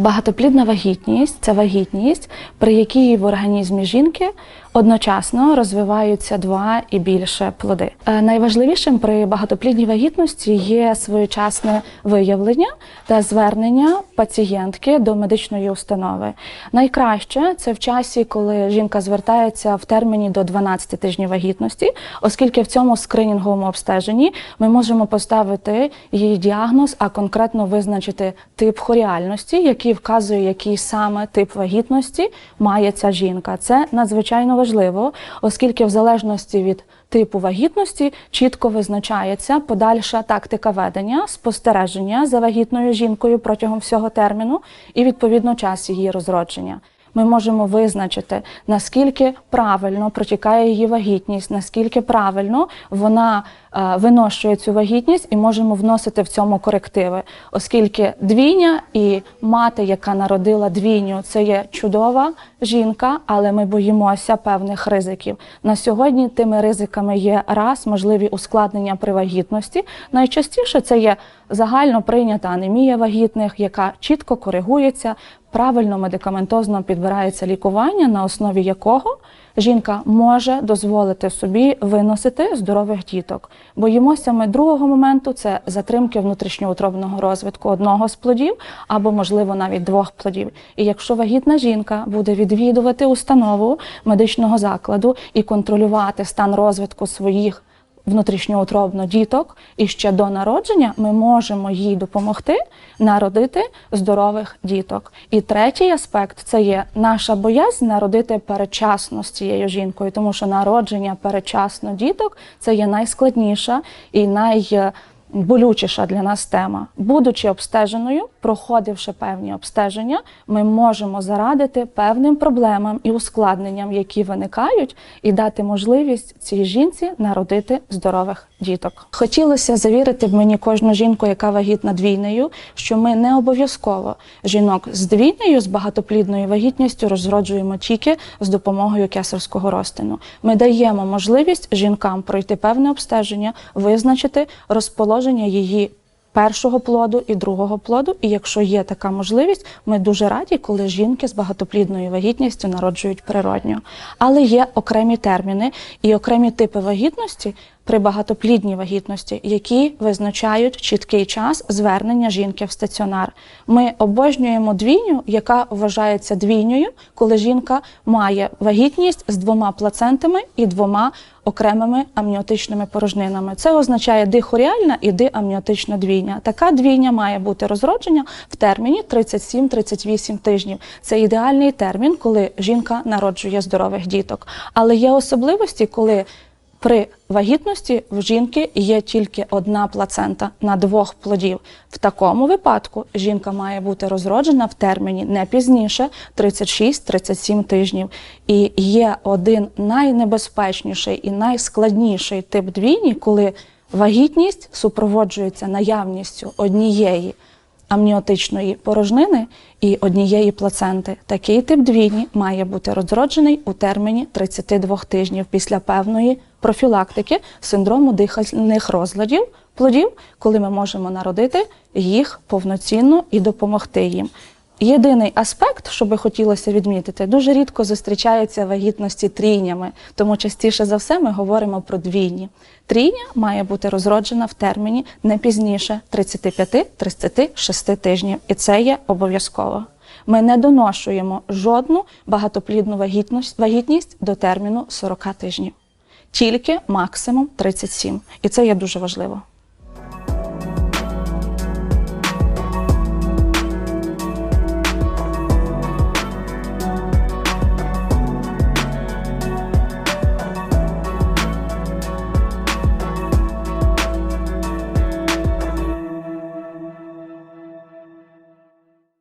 Багатоплідна вагітність це вагітність, при якій в організмі жінки одночасно розвиваються два і більше плоди. Е, Найважливішим при багатоплідній вагітності є своєчасне виявлення та звернення пацієнтки до медичної установи. Найкраще це в часі, коли жінка звертається в терміні до 12 тижнів вагітності, оскільки в цьому скринінговому обстеженні ми можемо поставити її діагноз, а конкретно визначити тип хоріальності, який вказує, який саме тип вагітності має ця жінка. Це надзвичайно важливо, оскільки в залежності від типу вагітності чітко визначається подальша тактика ведення, спостереження за вагітною жінкою протягом всього терміну і відповідно час її розродження. Ми можемо визначити, наскільки правильно протікає її вагітність, наскільки правильно вона е, виношує цю вагітність, і можемо вносити в цьому корективи, оскільки двійня і мати, яка народила двійню, це є чудова жінка, але ми боїмося певних ризиків. На сьогодні тими ризиками є раз можливі ускладнення при вагітності. Найчастіше це є загально прийнята анемія вагітних, яка чітко коригується, правильно медикаментозно підбирається лікування, на основі якого жінка може дозволити собі виносити здорових діток. Боїмося ми другого моменту це затримки внутрішньоутробного розвитку одного з плодів або, можливо, навіть двох плодів. І якщо вагітна жінка буде відвідувати установу медичного закладу і контролювати стан розвитку своїх внутрішньоутробно діток, і ще до народження ми можемо їй допомогти народити здорових діток. І третій аспект це є наша боязнь народити передчасно з цією жінкою, тому що народження передчасно діток це є найскладніша і най болючіша для нас тема. Будучи обстеженою, проходивши певні обстеження, ми можемо зарадити певним проблемам і ускладненням, які виникають, і дати можливість цій жінці народити здорових діток. Хотілося завірити в мені кожну жінку, яка вагітна двійнею, що ми не обов'язково жінок з двійнею, з багатоплідною вагітністю розроджуємо тільки з допомогою кесарського розтину. Ми даємо можливість жінкам пройти певне обстеження, визначити розположення її першого плоду і другого плоду. І якщо є така можливість, ми дуже раді, коли жінки з багатоплідною вагітністю народжують природньо. Але є окремі терміни і окремі типи вагітності. При багатоплідній вагітності, які визначають чіткий час звернення жінки в стаціонар. Ми обожнюємо двійню, яка вважається двійньою, коли жінка має вагітність з двома плацентами і двома окремими амніотичними порожнинами. Це означає дихоріальна і диамніотична двійня. Така двійня має бути розродження в терміні 37-38 тижнів. Це ідеальний термін, коли жінка народжує здорових діток. Але є особливості, коли при вагітності в жінки є тільки одна плацента на двох плодів. В такому випадку жінка має бути розроджена в терміні не пізніше 36-37 тижнів. І є один найнебезпечніший і найскладніший тип двійні, коли вагітність супроводжується наявністю однієї амніотичної порожнини і однієї плаценти. Такий тип двійні має бути розроджений у терміні 32 тижнів після певної профілактики синдрому дихальних розладів плодів, коли ми можемо народити їх повноцінно і допомогти їм. Єдиний аспект, що би хотілося відмітити, дуже рідко зустрічаються вагітності трійнями, тому частіше за все ми говоримо про двійні. Трійня має бути розроджена в терміні не пізніше 35-36 тижнів, і це є обов'язково. Ми не доношуємо жодну багатоплідну вагітність, вагітність до терміну 40 тижнів, тільки максимум 37. І це є дуже важливо.